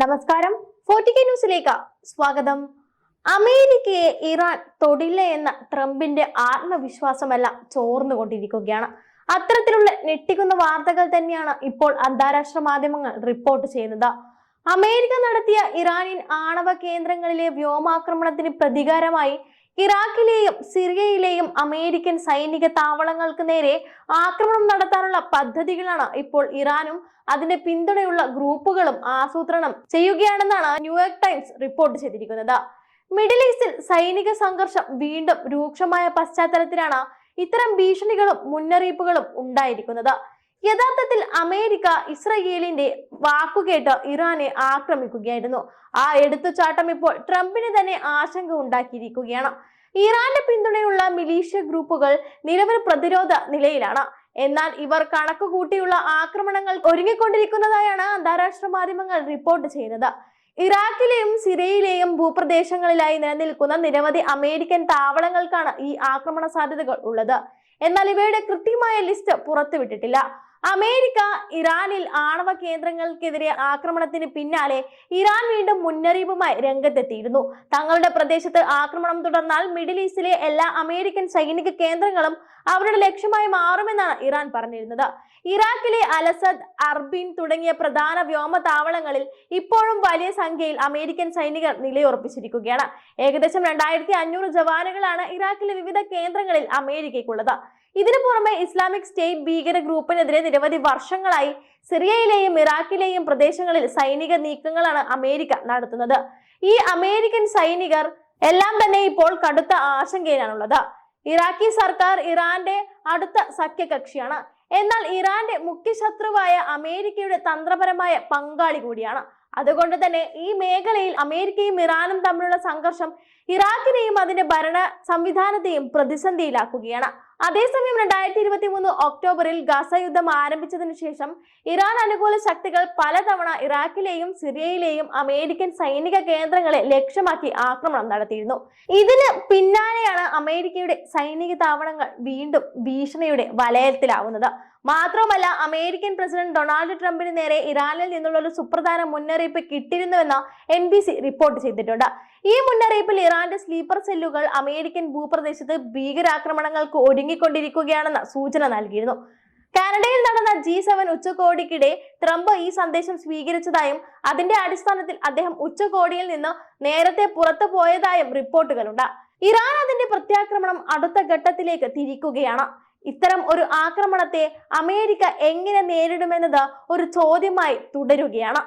നമസ്കാരം. ഫോർട്ടിക്കെ ന്യൂസിലേക്ക് സ്വാഗതം. അമേരിക്കയെ ഇറാൻ തൊടില്ല എന്ന ട്രംപിന്റെ ആത്മവിശ്വാസമെല്ലാം ചോർന്നുകൊണ്ടിരിക്കുകയാണ്. അത്തരത്തിലുള്ള ഞെട്ടിക്കുന്ന വാർത്തകൾ തന്നെയാണ് ഇപ്പോൾ അന്താരാഷ്ട്ര മാധ്യമങ്ങൾ റിപ്പോർട്ട് ചെയ്യുന്നത്. അമേരിക്ക നടത്തിയ ഇറാനിയൻ ആണവ കേന്ദ്രങ്ങളിലെ വ്യോമാക്രമണത്തിന് പ്രതികാരമായി ഇറാഖിലെയും സിറിയയിലെയും അമേരിക്കൻ സൈനിക താവളങ്ങൾക്ക് നേരെ ആക്രമണം നടത്താനുള്ള പദ്ധതികളാണ് ഇപ്പോൾ ഇറാനും അതിന്റെ പിന്തുണയുള്ള ഗ്രൂപ്പുകളും ആസൂത്രണം ചെയ്യുകയാണെന്നാണ് ന്യൂയോർക്ക് ടൈംസ് റിപ്പോർട്ട് ചെയ്തിരിക്കുന്നത്. മിഡിൽ ഈസ്റ്റിൽ സൈനിക സംഘർഷം വീണ്ടും രൂക്ഷമായ പശ്ചാത്തലത്തിലാണ് ഇത്തരം ഭീഷണികളും മുന്നറിയിപ്പുകളും ഉണ്ടായിരിക്കുന്നത്. യഥാർത്ഥത്തിൽ അമേരിക്ക ഇസ്രയേലിന്റെ വാക്കുകേട്ട് ഇറാനെ ആക്രമിക്കുകയായിരുന്നു. ആ എടുത്തുചാട്ടം ഇപ്പോൾ ട്രംപിന് തന്നെ ആശങ്ക ഉണ്ടാക്കിയിരിക്കുകയാണ്. ഇറാന്റെ പിന്തുണയുള്ള മിലീഷ്യ ഗ്രൂപ്പുകൾ നിലവിൽ പ്രതിരോധ നിലയിലാണ്. എന്നാൽ ഇവർ കണക്ക് കൂട്ടിയുള്ള ആക്രമണങ്ങൾ ഒരുങ്ങിക്കൊണ്ടിരിക്കുന്നതായാണ് അന്താരാഷ്ട്ര മാധ്യമങ്ങൾ റിപ്പോർട്ട് ചെയ്യുന്നത്. ഇറാഖിലെയും സിറിയയിലെയും ഭൂപ്രദേശങ്ങളിലായി നിലനിൽക്കുന്ന നിരവധി അമേരിക്കൻ താവളങ്ങൾക്കാണ് ഈ ആക്രമണ സാധ്യതകൾ ഉള്ളത്. എന്നാൽ ഇവയുടെ കൃത്യമായ ലിസ്റ്റ് പുറത്തുവിട്ടിട്ടില്ല. അമേരിക്ക ഇറാനിൽ ആണവ കേന്ദ്രങ്ങൾക്കെതിരെ ആക്രമണത്തിന് പിന്നാലെ ഇറാൻ വീണ്ടും മുന്നറിയിപ്പുമായി രംഗത്തെത്തിയിരുന്നു. തങ്ങളുടെ പ്രദേശത്ത് ആക്രമണം തുടർന്നാൽ മിഡിൽ ഈസ്റ്റിലെ എല്ലാ അമേരിക്കൻ സൈനിക കേന്ദ്രങ്ങളും അവരുടെ ലക്ഷ്യമായി മാറുമെന്നാണ് ഇറാൻ പറഞ്ഞിരുന്നത്. ഇറാഖിലെ അലസദ് അർബിൻ തുടങ്ങിയ പ്രധാന വ്യോമ താവളങ്ങളിൽ ഇപ്പോഴും വലിയ സംഖ്യയിൽ അമേരിക്കൻ സൈനികർ നിലയുറപ്പിച്ചിരിക്കുകയാണ്. ഏകദേശം രണ്ടായിരത്തി അഞ്ഞൂറ് ജവാനുകളാണ് ഇറാഖിലെ വിവിധ കേന്ദ്രങ്ങളിൽ അമേരിക്കയ്ക്കുള്ളത്. ഇതിനു പുറമെ ഇസ്ലാമിക് സ്റ്റേറ്റ് ഭീകര ഗ്രൂപ്പിനെതിരെ നിരവധി വർഷങ്ങളായി സിറിയയിലെയും ഇറാഖിലെയും പ്രദേശങ്ങളിൽ സൈനിക നീക്കങ്ങളാണ് അമേരിക്ക നടത്തുന്നത്. ഈ അമേരിക്കൻ സൈനികർ എല്ലാം തന്നെ ഇപ്പോൾ കടുത്ത ആശങ്കയിലാണുള്ളത്. ഇറാഖി സർക്കാർ ഇറാന്റെ അടുത്ത സഖ്യകക്ഷിയാണ്. എന്നാൽ ഇറാന്റെ മുഖ്യ ശത്രുവായ അമേരിക്കയുടെ തന്ത്രപരമായ പങ്കാളി കൂടിയാണ്. അതുകൊണ്ട് തന്നെ ഈ മേഖലയിൽ അമേരിക്കയും ഇറാനും തമ്മിലുള്ള സംഘർഷം ഇറാഖിനെയും അതിന്റെ ഭരണ സംവിധാനത്തെയും പ്രതിസന്ധിയിലാക്കുകയാണ്. അതേസമയം രണ്ടായിരത്തി ഇരുപത്തി മൂന്ന് ഒക്ടോബറിൽ ഗസ യുദ്ധം ആരംഭിച്ചതിനു ശേഷം ഇറാൻ അനുകൂല ശക്തികൾ പലതവണ ഇറാഖിലെയും സിറിയയിലെയും അമേരിക്കൻ സൈനിക കേന്ദ്രങ്ങളെ ലക്ഷ്യമാക്കി ആക്രമണം നടത്തിയിരുന്നു. ഇതിന് പിന്നാലെയാണ് അമേരിക്കയുടെ സൈനിക താവളങ്ങൾ വീണ്ടും ഭീഷണിയുടെ വലയത്തിലാവുന്നത്. മാത്രവുമല്ല അമേരിക്കൻ പ്രസിഡന്റ് ഡൊണാൾഡ് ട്രംപിന് നേരെ ഇറാനിൽ നിന്നുള്ള ഒരു സുപ്രധാന മുന്നറിയിപ്പ് കിട്ടിയിരുന്നുവെന്ന് എൻ ബി സി റിപ്പോർട്ട് ചെയ്തിട്ടുണ്ട്. ഈ മുന്നറിയിപ്പിൽ ഇറാന്റെ സ്ലീപ്പർ സെല്ലുകൾ അമേരിക്കൻ ഭൂപ്രദേശത്ത് ഭീകരാക്രമണങ്ങൾക്ക് ഒരുങ്ങിക്കൊണ്ടിരിക്കുകയാണെന്ന സൂചന നൽകിയിരുന്നു. കാനഡയിൽ നടന്ന ജി സെവൻ ഉച്ചകോടിക്കിടെ ട്രംപ് ഈ സന്ദേശം സ്വീകരിച്ചതായും അതിന്റെ അടിസ്ഥാനത്തിൽ അദ്ദേഹം ഉച്ചകോടിയിൽ നിന്ന് നേരത്തെ പുറത്തു പോയതായും റിപ്പോർട്ടുകളുണ്ട്. ഇറാൻ അതിന്റെ പ്രത്യാക്രമണം അടുത്ത ഘട്ടത്തിലേക്ക് തിരിക്കുകയാണ്. ഇത്തരം ഒരു ആക്രമണത്തെ അമേരിക്ക എങ്ങനെ നേരിടുമെന്നത് ഒരു ചോദ്യമായി തുടരുകയാണ്.